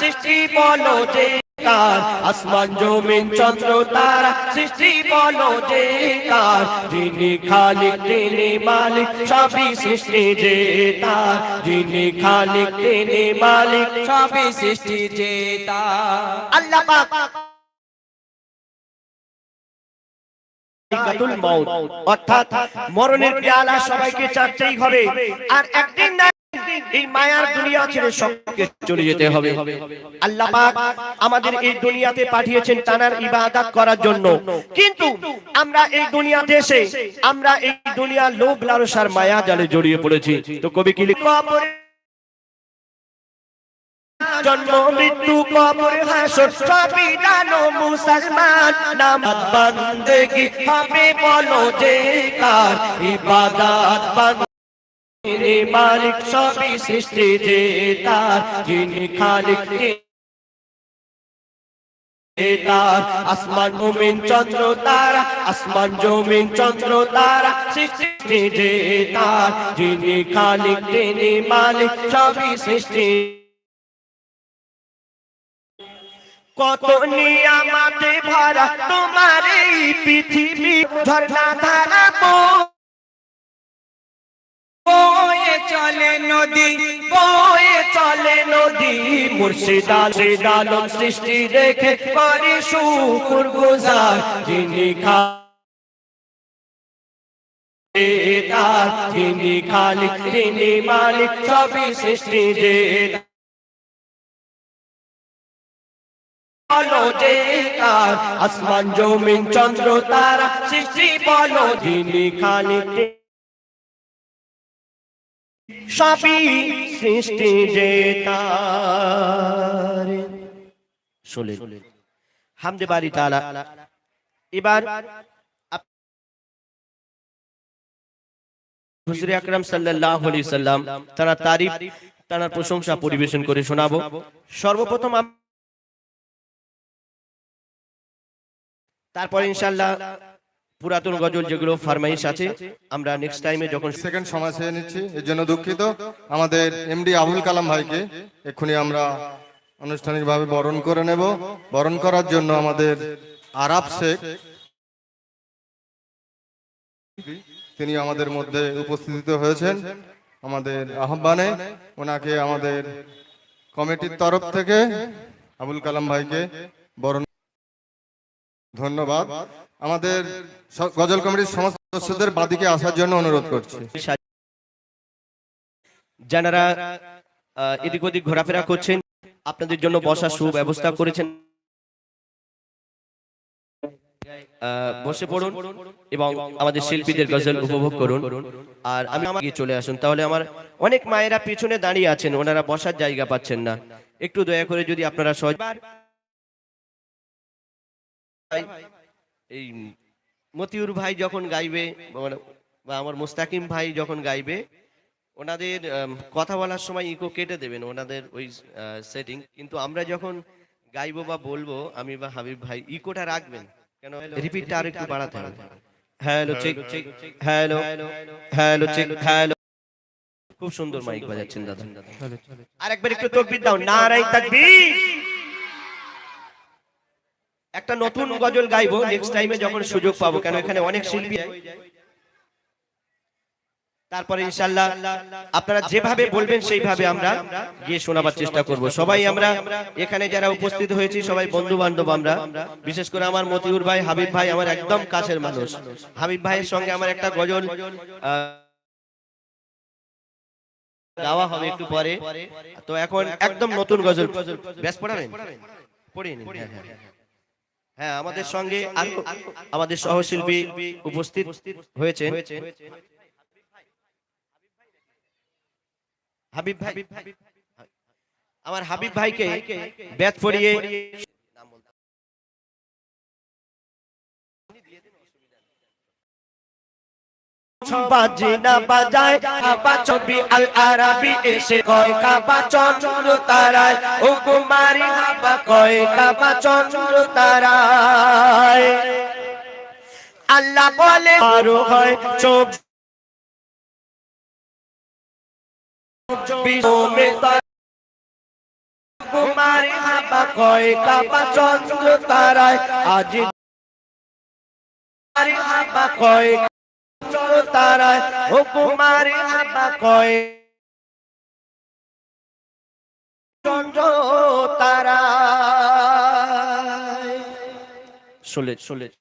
সৃষ্টি বলো যে কার? আসমান জমিন চন্দ্র তারা সৃষ্টি বলো যে কার? যিনি খালিক তিনি মালিক সবই সৃষ্টি যে তার। যিনি খালিক তিনি মালিক সবই সৃষ্টি জেতা আল্লাহ পাক অর্থাৎ মরণের পেয়ালা সবাইকে চাটতেই হবে। আর একদিন না একদিন এই মায়ার দুনিয়া ছেড়ে সবকে চলে যেতে হবে। আল্লাহ পাক আমাদের এই দুনিয়াতে পাঠিয়েছেন তানার ইবাদত করার জন্য। কিন্তু আমরা এই দুনিয়াতে এসে, আমরা এই দুনিয়ার লোভ লালসার মায়া জালে জড়িয়ে পড়েছি। তো কবি কি লিখ জন্ম, মৃত্যু, কবর, হাসর, সবই জানো মুসলমান। নামাজ বান্দেগি হবে বলো যে কার ইবাদত বান্দেগি মালিক সবই সৃষ্টি যে তার, যিনি খালিক তার। আসমান জমিন চন্দ্র তারা, আসমান জমিন চন্দ্র তারা, সৃষ্টি যে তার, যিনি খালিক তিনি মালিক, সবই সৃষ্টি। কত নিয়ামাতে ভরা তোমার এই পৃথিবী, ঝর্ণা ধারা চলে নদী, বয়ে চলে নদী। মুর্শিদা আলম সৃষ্টি দেখে করে শুকুর গুজার। যিনি খা তার যিনি খালিক, যিনি মালিক, সবই সৃষ্টি যে আসমান, জমিন, চন্দ্র, তারা সৃষ্টি বলো। যিনি খালিক সবই সৃষ্টি যে তার। শোলেন, হামদে তালা এবার আকরাম সাল্লাল্লাহু আলাইহি সাল্লাম তারা তারিফ, তার প্রশংসা পরিবেশন করে শোনাবো। সর্বপ্রথম তারপর ইনশাআল্লাহ পুরাতন গজল যেগুলো ফরমাইশ আছে আমরা নেক্সট টাইমে যখন সেকেন্ড সময় চেয়ে নিচ্ছি এর জন্য দুঃখিত। আমাদের এমডি আবুল কালাম ভাইকে এক্ষুনি আমরা আনুষ্ঠানিকভাবে বরণ করে নেব। বরণ করার জন্য আমাদের আরাব শেখ তিনি আমাদের মধ্যে উপস্থিত হয়েছেন। আমাদের আহ্বানে ওনাকে আমাদের কমিটির তরফ থেকে আবুল কালাম ভাইকে বরণ ধন্যবাদ। আমাদের গজল কমিটির সমস্ত সদস্যদের বাদিকে আসার জন্য অনুরোধ করছি। যারা এদিক ওদিক ঘোরাফেরা করছেন, আপনাদের জন্য বসার সুব্যবস্থা করেছেন। বসে পড়ুন এবং আমাদের শিল্পীদের গজল উপভোগ করুন। আর আমি আমাকে চলে আসুন, তাহলে আমার অনেক মায়েরা পিছনে দাঁড়িয়ে আছেন, ওনারা বসার জায়গা পাচ্ছেন না। একটু দয়া করে যদি আপনারা সহজ এই মতিউর ভাই যখন গাইবে বা- বা আমার মুস্তাকিম ভাই যখন গাইবে ওনাদের কথা বলার সময় ইকো কেটে দেবেন ওনাদের ওই সেটিং কিন্তু আমরা যখন গাইবো বা বলব আমি বা হাবিব ভাই ইকোটা রাখবেন। কেন? রিপিটটা আর একটু বাড়াতে হবে। Hello check hello hello check hello খুব সুন্দর মাইক বাজাচ্ছেন দাদা। আর একবার একটু তকবির দাও। নারাই তাকবীর। একটা নতুন গজল গাইবো নেক্সট টাইমে যখন সুযোগ পাবো, কেন এখানে অনেক শিল্পী তারপরে ইনশাল্লাহ আপনারা যেভাবে বলবেন সেইভাবে আমরা গিয়ে শোনাবার চেষ্টা করব। সবাই আমরা এখানে যারা উপস্থিত হয়েছি, সবাই বন্ধু বান্ধব আমরা। বিশেষ করে আমার মতিউর ভাই, হাবিব ভাই, আমার একদম কাছের মানুষ। হাবিব ভাইয়ের সঙ্গে আমার একটা গজল গাওয়া হবে একটু পরে। তো এখন একদম নতুন গজল। ব্যাস পড়াবেন? পড়িয়ে নিন হ্যাঁ হ্যাঁ হ্যাঁ। আমাদের সঙ্গে আরও আমাদের সহশিল্পী উপস্থিত হয়েছে হাবিব ভাই আমার হাবিব ভাইকে ব্যাচ পড়িয়ে বাজে না বাজায় কাবা ছবি আল আরাবি এসে কয় কাবা চন্দ্র তারায় ও কুমারী হাবা কয়, কাবা চন্দ্র তারায়। আল্লাহ বলে, আরও হয়, চোখ কাবা হুকুমারে হাবা কয়, চন্দ্র solid, solid.